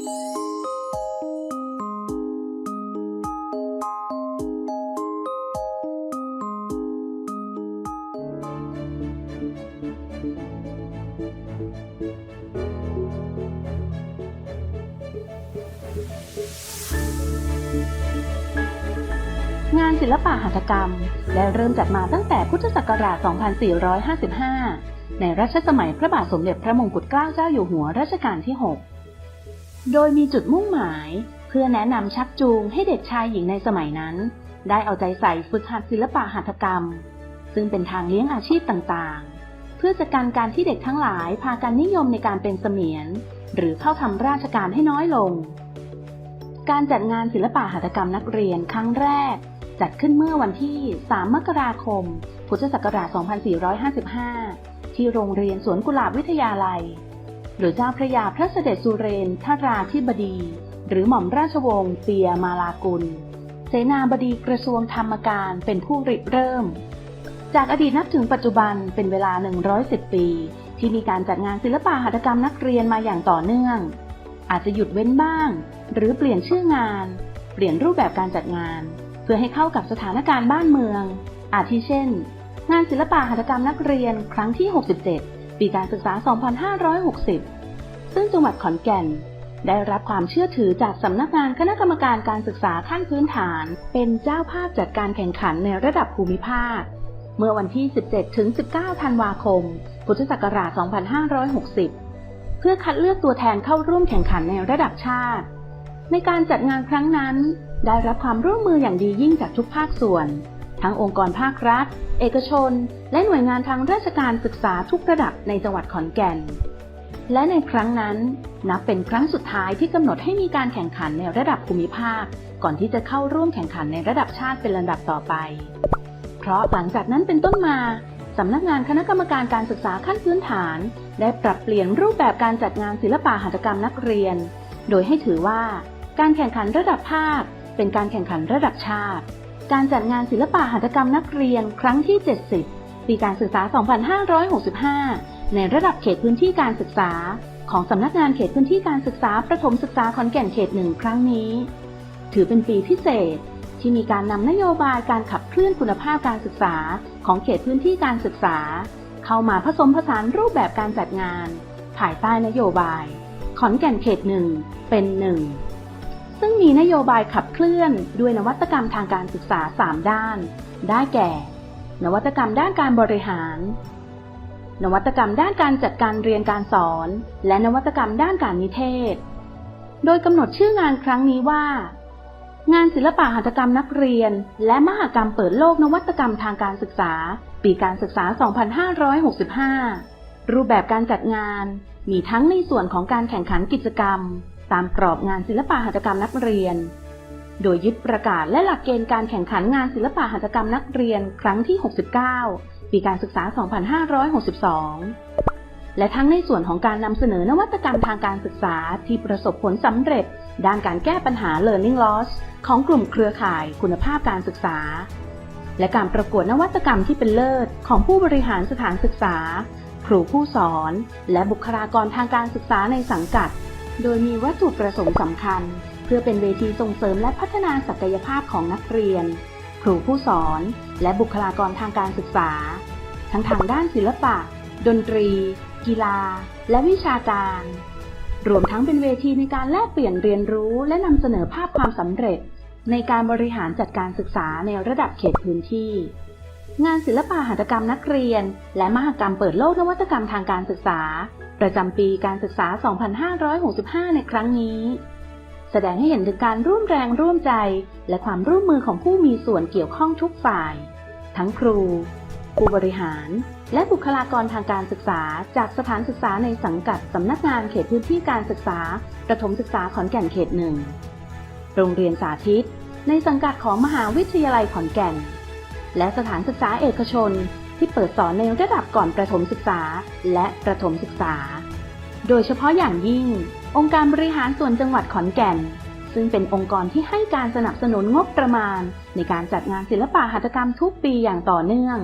งานศิลปะหัตถกรรม ได้เริ่มจัดมาตั้งแต่พุทธศักราช 2455 ในรัชสมัยพระบาทสมเด็จพระมงกุฎเกล้าเจ้าอยู่หัวรัชกาลที่ 6 โดยมีจุดมุ่งหมาย เพื่อแนะนำชักจูงให้เด็กชายหญิงในสมัยนั้น ได้เอาใจใส่ฝึกหัดศิลปะหัตถกรรม ซึ่งเป็นทางเลี้ยงอาชีพต่างๆ เพื่อจัดการการที่เด็กทั้งหลายพากันนิยมในการเป็นเสมียน หรือเข้าทำราชการให้น้อยลง การจัดงานศิลปะหัตถกรรมนักเรียนครั้งแรก จัดขึ้นเมื่อวันที่ 3 มกราคม พุทธศักราช 2455 ที่โรงเรียนสวนกุหลาบวิทยาลัย หรือเจ้าพระยาพระเสด็จสุเรนทราธิบดี หรือหม่อมราชวงศ์เปียมาลากุล เสนาบดีกระทรวงธรรมการเป็นผู้ริเริ่ม จากอดีตนับถึงปัจจุบันเป็นเวลา 110 ปี ที่มีการจัดงานศิลปะหัตถกรรมนักเรียนมาอย่างต่อเนื่อง อาจจะหยุดเว้นบ้าง หรือเปลี่ยนชื่องาน เปลี่ยนรูปแบบการจัดงาน เพื่อให้เข้ากับสถานการณ์บ้านเมือง อาทิเช่น งานศิลปะหัตถกรรมนักเรียนครั้งที่ 67 ปีการศึกษา 2560 ซึ่งจังหวัดขอนแก่น ได้รับความเชื่อถือจากสำนักงานคณะกรรมการการศึกษาขั้นพื้นฐาน เป็นเจ้าภาพจัดการแข่งขันในระดับภูมิภาค เมื่อวันที่ 17 ถึง 19 ธันวาคม พุทธศักราช 2560 เพื่อคัดเลือกตัวแทนเข้าร่วมแข่งขันในระดับชาติ ในการจัดงานครั้งนั้น ได้รับความร่วมมืออย่างดียิ่งจากทุกภาคส่วน ทั้งองค์กรภาครัฐ เอกชน และหน่วยงานทางราชการศึกษาทุกระดับในจังหวัดขอนแก่น และในครั้งนั้น นับเป็นครั้งสุดท้ายที่กำหนดให้มีการแข่งขันในระดับภูมิภาค ก่อนที่จะเข้าร่วมแข่งขันในระดับชาติเป็นลำดับต่อไป เพราะหลังจากนั้นเป็นต้นมาสำนักงานคณะกรรมการการศึกษาขั้นพื้นฐาน ได้ปรับเปลี่ยนรูปแบบการจัดงานศิลปะหัตถกรรมนักเรียน โดยให้ถือว่า การแข่งขันระดับภาค เป็นการแข่งขันระดับชาติ การจัดงานศิลปะหัตถกรรมนักเรียนครั้งที่ 70 ปีการศึกษา 2565 ในระดับเขตพื้นที่การศึกษา ของสำนักงานเขตพื้นที่การศึกษาประถมศึกษาขอนแก่นเขตหนึ่งครั้งนี้ ถือเป็นปีพิเศษที่มีการนำนโยบายการขับเคลื่อนคุณภาพการศึกษา ของเขตพื้นที่การศึกษา เข้ามาผสมผสานรูปแบบการจัดงาน ภายใต้นโยบาย ขอนแก่นเขตหนึ่งเป็นหนึ่ง ซึ่งมีนโยบายขับเคลื่อนด้วยนวัตกรรมทางการศึกษา 3 ด้าน ได้แก่ นวัตกรรมด้านการบริหาร นวัตกรรมด้านการจัดการเรียนการสอน และนวัตกรรมด้านการนิเทศ โดยกำหนดชื่องานครั้งนี้ว่า งานศิลปะหัตถกรรมนักเรียน และมหกรรมเปิดโลกนวัตกรรมทางการศึกษา ปีการศึกษา 2565 รูปแบบการจัดงาน มีทั้งในส่วนของการแข่งขันกิจกรรม ตามกรอบงานศิลปะหัตถกรรมนักเรียน โดยยึดประกาศและหลักเกณฑ์การแข่งขันงานศิลปะหัตถกรรมนักเรียนครั้งที่ 69 ปีการศึกษา 2562 และทั้งในส่วนของการนำเสนอนวัตกรรมทางการศึกษาที่ประสบผลสำเร็จ ด้านการแก้ปัญหา learning loss ของกลุ่มเครือข่ายคุณภาพการศึกษา และการประกวดนวัตกรรมที่เป็นเลิศของผู้บริหารสถานศึกษา ครูผู้สอน และบุคลากรทางการศึกษาในสังกัด โดยมีวัตถุประสงค์สำคัญ เพื่อเป็นเวทีส่งเสริมและพัฒนาศักยภาพของนักเรียน ครูผู้สอน และบุคลากรทางการศึกษา ทั้งทางด้านศิลปะ ดนตรี กีฬา และวิชาการ รวมทั้งเป็นเวทีในการแลกเปลี่ยนเรียนรู้ และนำเสนอภาพความสำเร็จ ในการบริหารจัดการศึกษาในระดับเขตพื้นที่ งานศิลปะหัตถกรรมนักเรียน และมหกรรมเปิดโลกนวัตกรรมทางการศึกษา ประจำปีการศึกษา 2565 ในครั้งนี้ แสดงให้เห็นถึงการร่วมแรงร่วมใจ และความร่วมมือของผู้มีส่วนเกี่ยวข้องทุกฝ่าย ทั้งครู ผู้บริหาร และบุคลากรทางการศึกษา จากสถานศึกษาในสังกัดสำนักงานเขตพื้นที่การศึกษาประถมศึกษาขอนแก่นเขตหนึ่งโรงเรียนสาธิต ในสังกัดของมหาวิทยาลัยขอนแก่น และสถานศึกษาเอกชน ที่เปิดสอนในระดับก่อนประถมศึกษา และประถมศึกษา โดยเฉพาะอย่างยิ่ง องค์การบริหารส่วนจังหวัดขอนแก่น ซึ่งเป็นองค์กรที่ให้การสนับสนุนงบประมาณ ในการจัดงานศิลปะหัตถกรรมทุกปีอย่างต่อเนื่อง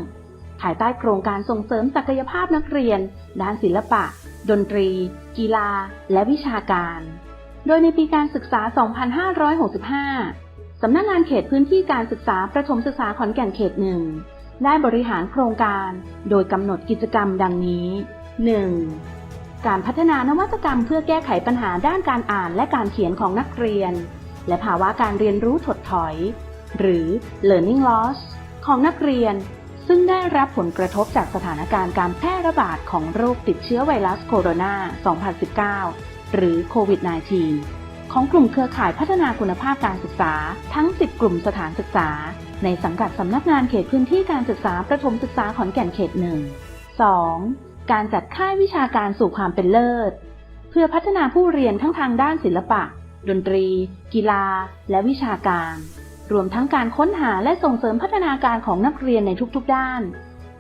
ภายใต้โครงการส่งเสริมศักยภาพนักเรียน ด้านศิลปะ ดนตรี กีฬา และวิชาการ โดยในปีการศึกษา 2565 สำนักงานเขตพื้นที่การศึกษาประถมศึกษาขอนแก่นเขตหนึ่งได้บริหารโครงการ โดยกำหนดกิจกรรมดังนี้ 1. การพัฒนานวัตกรรมเพื่อแก้ไขปัญหาด้านการอ่านและการเขียนของนักเรียน และภาวะการเรียนรู้ถดถอย หรือ learning loss ของนักเรียน ซึ่งได้รับผลกระทบจากสถานการณ์การแพร่ระบาดของโรคติดเชื้อไวรัสโคโรนา 2019 หรือโควิด -19 ของกลุ่มเครือข่ายพัฒนาคุณภาพการศึกษา ทั้ง 10 กลุ่มสถานศึกษา ในสังกัดสำนักงานเขตพื้นที่การศึกษาประถมศึกษาขอนแก่นเขตหนึ่ง 2. การจัดค่ายวิชาการสู่ความเป็นเลิศ เพื่อพัฒนาผู้เรียนทั้งทางด้านศิลปะ ดนตรี กีฬา และวิชาการ รวมทั้งการค้นหาและส่งเสริมพัฒนาการของนักเรียนในทุกๆ ด้าน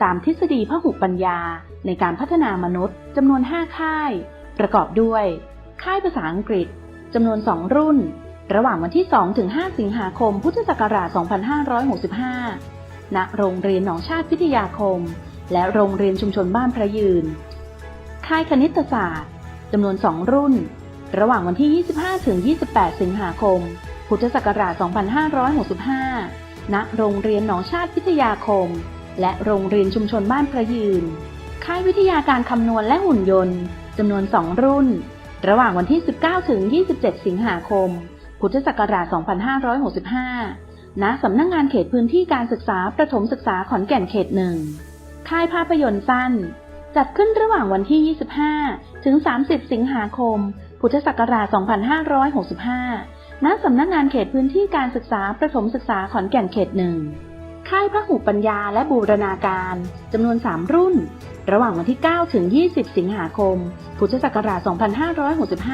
ตามทฤษฎีพหุปัญญา ในการพัฒนามนุษย์จำนวน 5 ค่าย ประกอบด้วย ค่ายภาษาอังกฤษ จำนวน 2 รุ่น ระหว่างวันที่ 2 ถึง 5 สิงหาคม พุทธศักราช 2565 ณ โรงเรียนหนองชาติพิทยาคม และโรงเรียนชุมชนบ้านพระยืน ค่ายคณิตศาสตร์จำนวน 2 รุ่น ระหว่างวันที่ 25 ถึง 28 สิงหาคม พุทธศักราช 2565 ณ โรงเรียนหนองชาติพิทยาคม และโรงเรียนชุมชนบ้านพระยืน ค่ายวิทยาการคำนวณและหุ่นยนต์จำนวน 2 รุ่น ระหว่างวันที่ 19 ถึง 27 สิงหาคม พุทธศักราช 2565 ณ สำนักงงานเขตพื้นที่การศึกษาประถมศึกษาขอนแก่นเขตหนึ่ง ค่ายภาพยนตร์สั้น จัดขึ้นระหว่างวันที่ 25 ถึง 30 สิงหาคม พุทธศักราช 2565 ณ สำนักงานเขตพื้นที่การศึกษาประถมศึกษาขอนแก่นเขตหนึ่ง ค่ายพระหุปัญญาและบูรณาการจำนวน 3 รุ่น ระหว่างวันที่ 9 ถึง 20 สิงหาคม พุทธศักราช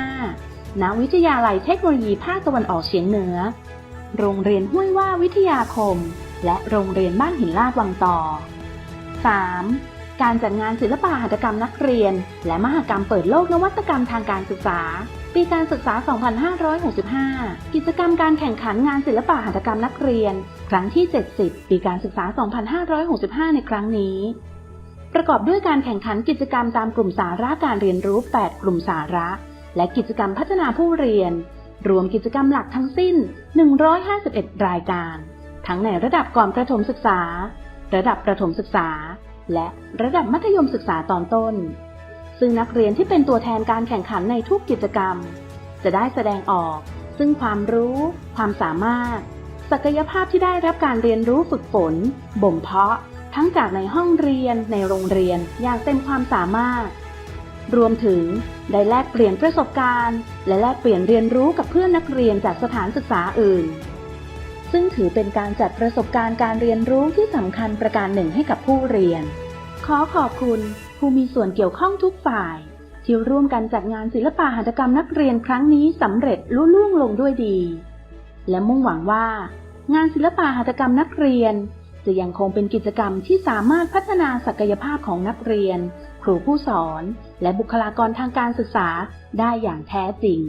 2565 ณ วิทยาลัยเทคโนโลยีภาคตะวันออกเฉียงเหนือ โรงเรียนห้วยว่าวิทยาคม และโรงเรียนบ้านหินลาดวังต่อ 3. การจัดงานศิลปะหัตถกรรมนักเรียน และมหกรรมเปิดโลกนวัตกรรมทางการศึกษา ปีการศึกษา 2565 กิจกรรมการแข่งขันงานศิลปะหัตถกรรมนักเรียน ครั้งที่ 70 ปีการศึกษา 2565 ในครั้งนี้ ประกอบด้วยการแข่งขันกิจกรรมตามกลุ่มสาระการเรียนรู้ 8 กลุ่มสาระ และกิจกรรมพัฒนาผู้เรียน รวมกิจกรรมหลักทั้งสิ้น 151 รายการ ทั้งในระดับก่อนประถมศึกษา ระดับประถมศึกษา และระดับมัธยมศึกษาตอนต้น ซึ่งนักเรียนที่เป็นตัวแทนการแข่งขันในทุกกิจกรรม จะได้แสดงออก ซึ่งความรู้ ความสามารถ ศักยภาพที่ได้รับการเรียนรู้ฝึกฝน บ่มเพาะ ทั้งจากในห้องเรียน ในโรงเรียนอย่างเต็มความสามารถ รวมถึงได้แลกเปลี่ยนประสบการณ์ และแลกเปลี่ยนเรียนรู้กับเพื่อนนักเรียนจากสถานศึกษาอื่น ซึ่งถือเป็นการจัดประสบการณ์การเรียนรู้ที่สำคัญประการหนึ่งให้กับผู้เรียน ขอขอบคุณ ผู้มีส่วนเกี่ยวข้องทุกฝ่าย ที่ร่วมกันจัดงานศิลปะหัตถกรรมนักเรียนครั้งนี้สำเร็จลุล่วงลงด้วยดี และมุ่งหวังว่า งานศิลปะหัตถกรรมนักเรียน จะยังคงเป็นกิจกรรมที่สามารถพัฒนาศักยภาพของนักเรียน ครูผู้สอน และบุคลากรทางการศึกษาได้อย่างแท้จริง